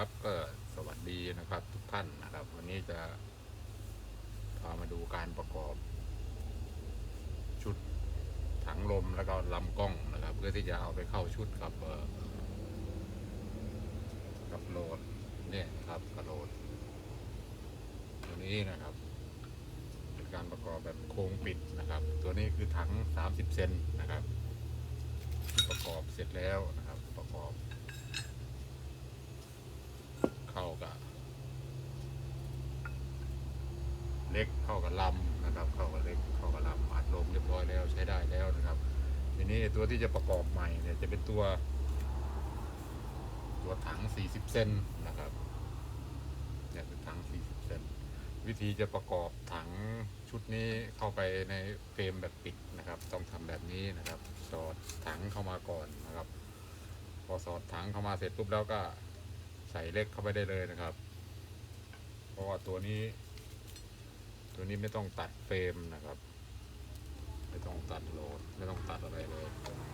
ครับก็สวัสดีนะครับ ทุกท่านนะครับ วันนี้จะพามาดูการประกอบ ชุดถังลมแล้วก็ลำกล้องนะครับ เพื่อที่จะเอาไปเข้าชุดกับกับโหลดเนี่ยครับกับโหลดตัวนี้นะครับ เป็นการประกอบแบบโครงปิดนะครับ ตัวนี้คือถัง 30 เซนนะครับ ประกอบเสร็จแล้วนะครับ ประกอบ เข้ากับ เล็กเข้ากับลำนะครับ เข้ากับเล็กเข้ากับลำอัดลมเรียบร้อยแล้วใช้ได้แล้วนะครับ ที นี้ตัวที่จะประกอบใหม่เนี่ยจะเป็นตัว ตัวถัง 40 เซนนะครับเนี่ยเป็นถัง 40 เซนวิธีจะประกอบถังชุดนี้เข้าไปในเฟรมแบบปิดนะครับ ต้องทำแบบนี้นะครับ สอดถังเข้ามาก่อนนะครับ พอสอดถังเข้ามาเสร็จปุ๊บแล้วก็ใส่เล็กเข้าไปได้เลยนะครับ เพราะว่าตัวนี้ ตัวนี้ไม่ต้องตัดเฟรมนะครับ ไม่ต้องตัดโหลดไม่ต้องตัดอะไรเลยครับ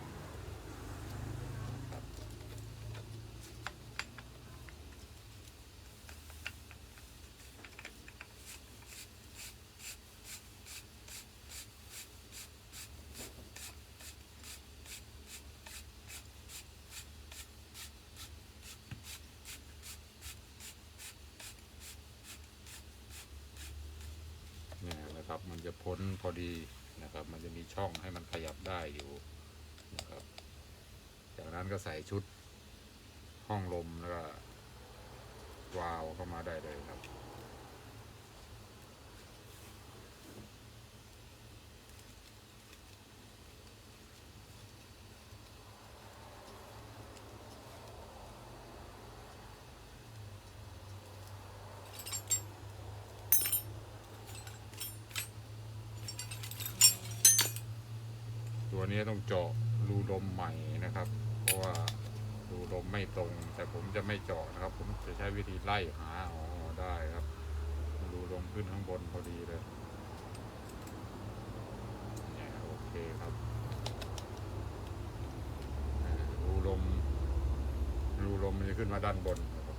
เนี่ยนะครับมันจะพ้นพอดี นะครับ มันจะมีช่องให้มันขยับได้อยู่นะครับ จากนั้นก็ใส่ชุดห้องลมแล้วก็วาล์วเข้ามาได้เลยครับ นี้ต้องเจาะรูลมใหม่นะครับ เพราะว่ารูลมไม่ตรง แต่ผมจะไม่เจาะนะครับ ผมจะใช้วิธีไล่หาอ๋อได้ครับ รูลมขึ้นข้างบนพอดีเลยเนี่ยโอเคครับรูลมรูลมมันจะขึ้นมาด้านบนนะครับ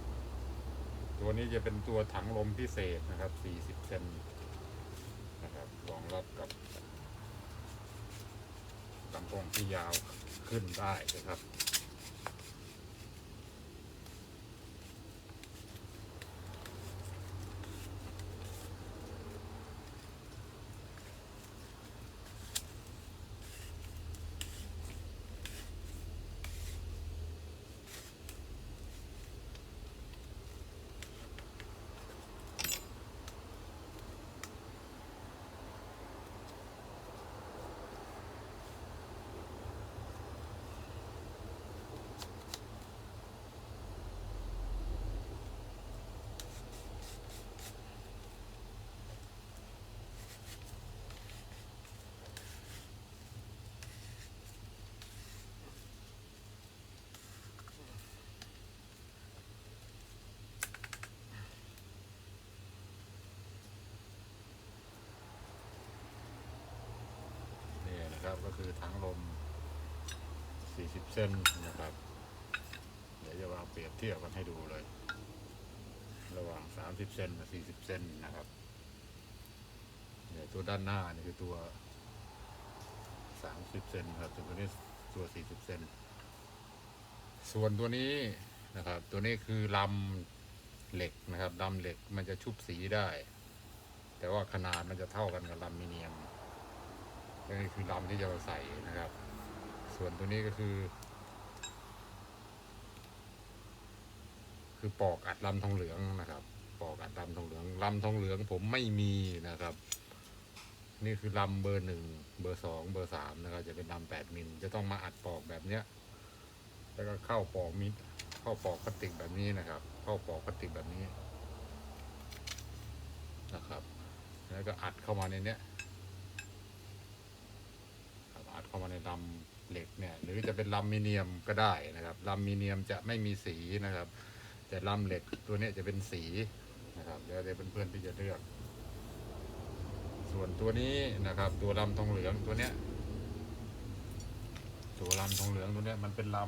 ตัวนี้จะเป็นตัวถังลมพิเศษนะครับ 40 เซนนะครับรองรับกับ กองที่ยาวขึ้นได้นะครับ นี่นะ คือถังลม 40 เส้นนะครับ เดี๋ยวจะวางเปรียบเทียบกันให้ดูเลย ระหว่าง 30เซนกับ 40เซนนะครับเนี่ยตัวด้านหน้านี่คือตัว 30 เซนครับส่วนตัวนี้ตัว 40 เซนส่วนตัวนี้นะครับ ตัวนี้คือลำเหล็กนะครับลำเหล็กมันจะชุบสีได้ แต่ว่าขนาดมันจะเท่ากันกับลำมิเนียม นี่คือลำที่จะมาใส่นะครับ ส่วนตัวนี้ก็คือ คือปอกอัดลำทองเหลืองนะครับ ปอกอัดลำทองเหลืองลำทองเหลืองผมไม่มีนะครับ นี่คือลำเบอร์หนึ่งเบอร์สองเบอร์สามนะครับ จะเป็นลำแปดมิลจะต้องมาอัดปอกแบบเนี้ยแล้วก็เข้าปอกมิดเข้าปอกพลาสติกแบบนี้นะครับ เข้าปอกพลาสติกแบบนี้นะครับ แล้วก็อัดเข้ามาในเนี้ย ครับอัด เข้ามาในลำเหล็กเนี่ยหรือจะเป็นลำมิเนียมก็ได้นะครับลำมิเนียมจะไม่มีสีนะครับ แต่ลำเหล็กตัวนี้จะเป็นสีนะครับเดี๋ยวเดี๋ยวเพื่อนๆที่จะเลือก ส่วนตัวนี้นะครับ ตัวลำทองเหลืองตัวเนี้ย ตัวลำทองเหลืองตัวเนี้ยมันเป็นล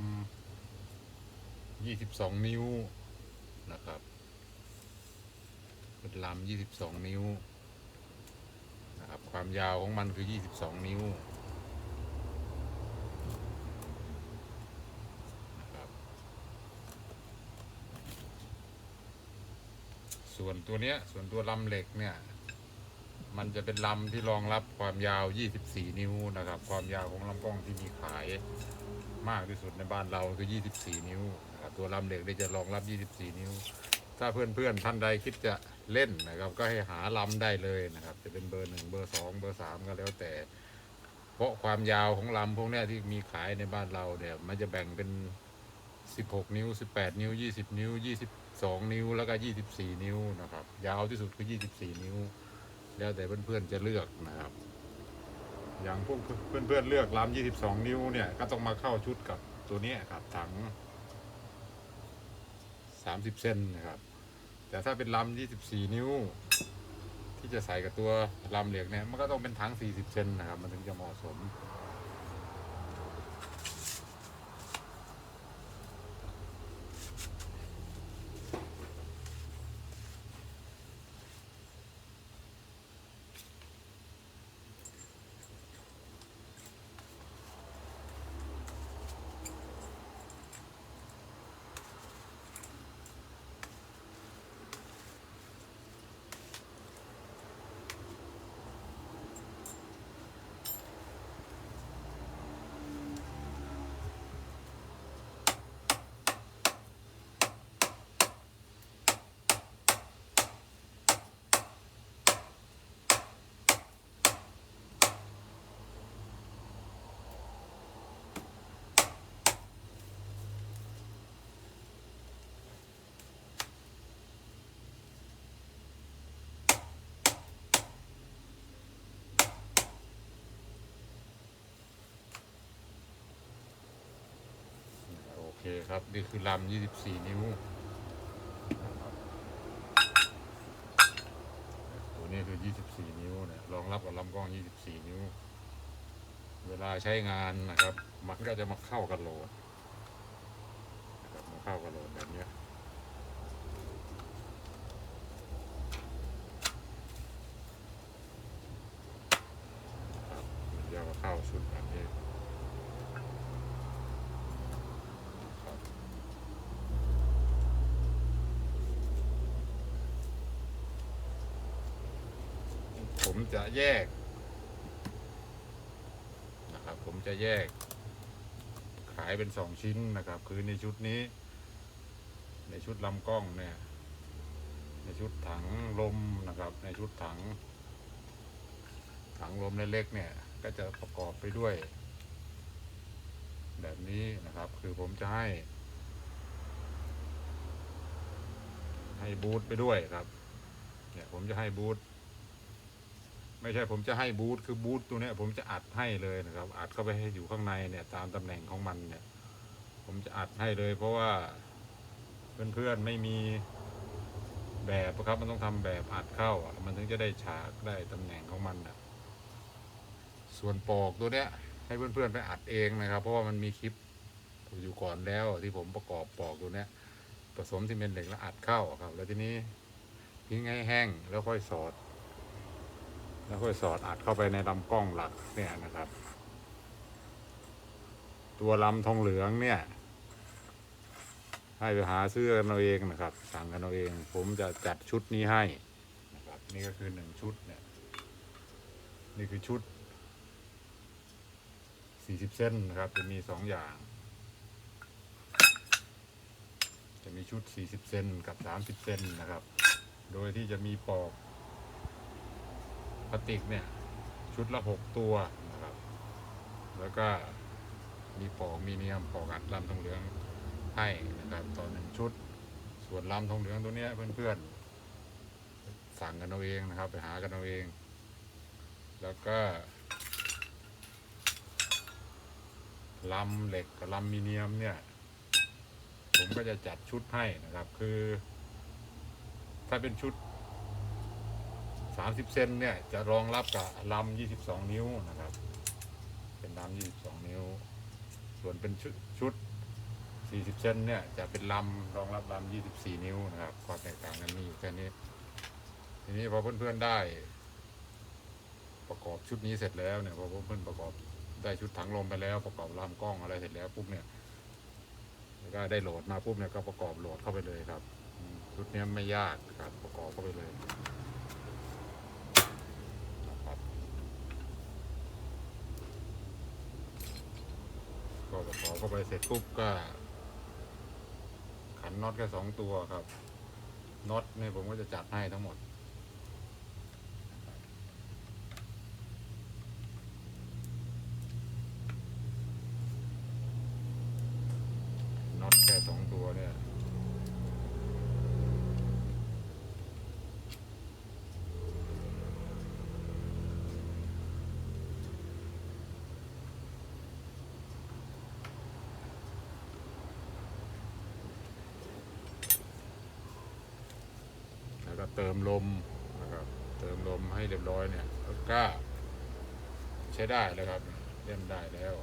ำยี่สิบสองนิ้วนะครับเป็นลำยี่สิบสองนิ้วนะครับความยาวของมันคือยี่สิบสองนิ้วนะครับ ส่วนตัวเนี้ยส่วนตัวลำเหล็กเนี่ย มันจะเป็นลำที่รองรับความยาว 24 นิ้วนะครับ ความยาวของลำกล้องที่มีขายมากที่สุดในบ้านเราคือ 24 นิ้วนะครับตัวลำเหล็กเนี่ยจะรองรับ 24 นิ้ว ถ้าเพื่อนๆท่านใดคิดจะเล่นนะครับ ก็ให้หาลำได้เลยนะครับ จะเป็นเบอร์หนึ่งเบอร์สองเบอร์สามก็แล้วแต่ เพราะความยาวของลำพวกนี้ที่มีขายในบ้านเราเนี่ย มันจะแบ่งเป็น 16 นิ้ว 18 นิ้ว 20 นิ้ว 20 22นิ้วแล้วก็ 24 นิ้วนะครับ ยาวที่สุดคือ 24 นิ้ว แล้วแต่เพื่อนๆจะเลือกนะครับ อย่างพวกเพื่อนๆเลือกลำ22 นิ้วเนี่ยก็ต้องมาเข้าชุดกับตัวนี้ครับถัง 30เส้นนะครับ แต่ถ้าเป็นลำ24 นิ้ว ที่จะใส่กับตัวลำเหล็กเนี่ยมันก็ต้องเป็นถัง40 เซนนะครับ มันถึงจะเหมาะสม โอเครับ นี่คือลำ 24 นิ้วตัวนี้คือ 24 นิ้วเนี่ยรองรับกับลำกล้อง 24 นิ้ว เวลาใช้งานนะครับ มันก็จะมาเข้ากับโหลดนะครับมาเข้ากับโหลดแบบนี้ยครับมันจะมาเข้าชุดแบบนี้ ผมจะแยกนะครับผมจะแยก ขายเป็นสองชิ้นนะครับ คือในชุดนี้ ในชุดลำกล้องเนี่ย ในชุดถังลมนะครับ ในชุดถัง ถังลมเล็กๆเนี่ย ก็จะประกอบไปด้วย แบบนี้นะครับ คือผมจะให้ ให้บูทไปด้วยครับเนี่ยผมจะให้บูท ไม่ใช่ผมจะให้บูทคือบูทตัวเนี้ยผมจะอัดให้เลยนะครับ อัดเข้าไปให้อยู่ข้างในเนี่ยตามตำแหน่งของมันเนี่ย ผมจะอัดให้เลย เพราะว่าเพื่อนๆไม่มีแบบครับมันต้องทำแบบอัดเข้าอะ มันถึงจะได้ฉากได้ตำแหน่งของมันอะ ส่วนปอกตัวเนี้ย ให้เพื่อนๆไปอัดเองนะครับ เพราะว่ามันมีคลิปอยู่ก่อนแล้วที่ผมประกอบปอกตัวเนี้ยผสมซีเมนต์เหล็กแล้วอัดเข้าครับ แล้วทีนี้ทิ้งให้แห้งแล้วค่อยสอด แล้วค่อยสอดอัดเข้าไปในลำกล้องหลักเนี่ยนะครับ ตัวลำทองเหลืองเนี่ย ให้ไปหาซื้อกันเอาเองนะครับ สั่งกันเอาเอง ผมจะจัดชุดนี้ให้นะครับนี่ก็คือหนึ่งชุดเนี่ย นี่คือชุดสี่สิบเส้นนะครับ จะมีสองอย่าง จะมีชุด40เซนกับ30เซนนะครับ โดยที่จะมีปอก พลาสติกเนี่ย ชุดละ6ตัวนะครับ แล้วก็มีปอกมีเนียมปอกอัดลำทองเหลืองให้นะครับต่อหนึ่งชุด ส่วนลำทองเหลืองตัวเนี้ยเพื่อนๆสั่งกันเอาเองนะครับ ไปหากันเอาเอง แล้วก็ลำเหล็กกับลำมีเนียมเนี่ย ผมก็จะจัดชุดให้นะครับ คือ ถ้าเป็นชุด 30 เซนเนี่ยจะรองรับกับลำ22 นิ้วนะครับ เป็นลำ22 นิ้ว ส่วนเป็นชุดชุด 40 เซนเนี่ยจะเป็นลำรองรับลำ24 นิ้วนะครับความแตกต่างกันมีแค่นี้ ทีนี้พอเพื่อนๆได้ ประกอบชุดนี้เสร็จแล้วเนี่ยพอเพื่อนๆประกอบได้ชุดถังลมไปแล้วประกอบลำกล้องอะไรเสร็จแล้วปุ๊บเนี่ยแล้วก็ได้โหลดมาปุ๊บเนี่ยก็ประกอบโหลดเข้าไปเลยครับชุดนี้ไม่ยากครับประกอบเข้าไปเลยนะครับ ก็ประกอบเข้าไปเสร็จปุ๊บก็ ขันน็อตแค่สองตัวครับน็อตเนี่ยผมก็จะจัดให้ทั้งหมด น็อตแค่สองตัวเนี่ย แล้ว ก็เติมลมนะครับเติมลมให้เรียบร้อยเนี่ยก็ใช้ได้แล้วครับเล่นได้แล้ว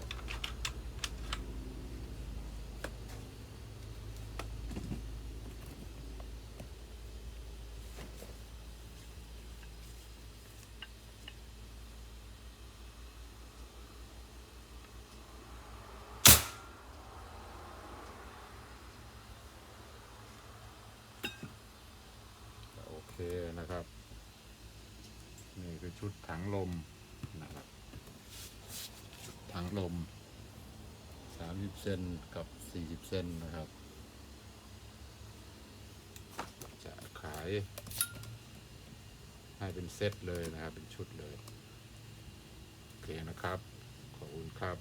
โอเคนะครับ นี่ คือชุดถังลมนะครับชุดถังลม 30 เซนกับ 40 เซนนะครับ จะขาย ให้เป็นเซตเลยนะครับ เป็นชุดเลย โอเคนะครับ ขอบคุณครับ